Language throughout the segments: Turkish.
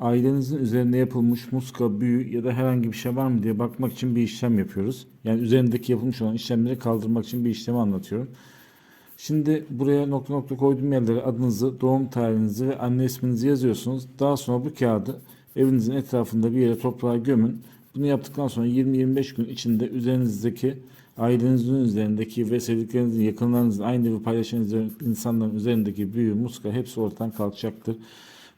ailenizin üzerinde yapılmış muska, büyü ya da herhangi bir şey var mı diye bakmak için bir işlem yapıyoruz. Yani üzerindeki yapılmış olan işlemleri kaldırmak için bir işlemi anlatıyorum. Şimdi buraya nokta nokta koyduğum yerlere adınızı, doğum tarihinizi ve anne isminizi yazıyorsunuz. Daha sonra bu kağıdı evinizin etrafında bir yere toprağa gömün. Bunu yaptıktan sonra 20-25 gün içinde üzerinizdeki ailenizin üzerindeki ve sevdiklerinizin, yakınlarınızın, aynı evi paylaşan insanların üzerindeki büyü, muska hepsi ortadan kalkacaktır.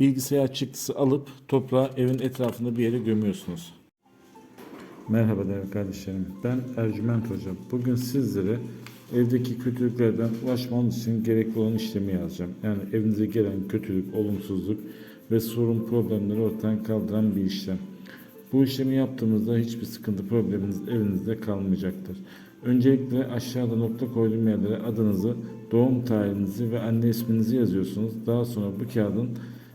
bilgisayar çıktısı alıp toprağı evin etrafında bir yere gömüyorsunuz. Merhaba değerli kardeşlerim. Ben Ercüment Hocam. Bugün sizlere evdeki kötülüklerden ulaşmanız için gerekli olan işlemi yazacağım. Yani evinize gelen kötülük, olumsuzluk ve sorun problemleri ortadan kaldıran bir işlem. Bu işlemi yaptığımızda hiçbir sıkıntı probleminiz evinizde kalmayacaktır. Öncelikle aşağıda nokta koyduğum yerlere adınızı, doğum tarihinizi ve anne isminizi yazıyorsunuz. Daha sonra bu kağıdın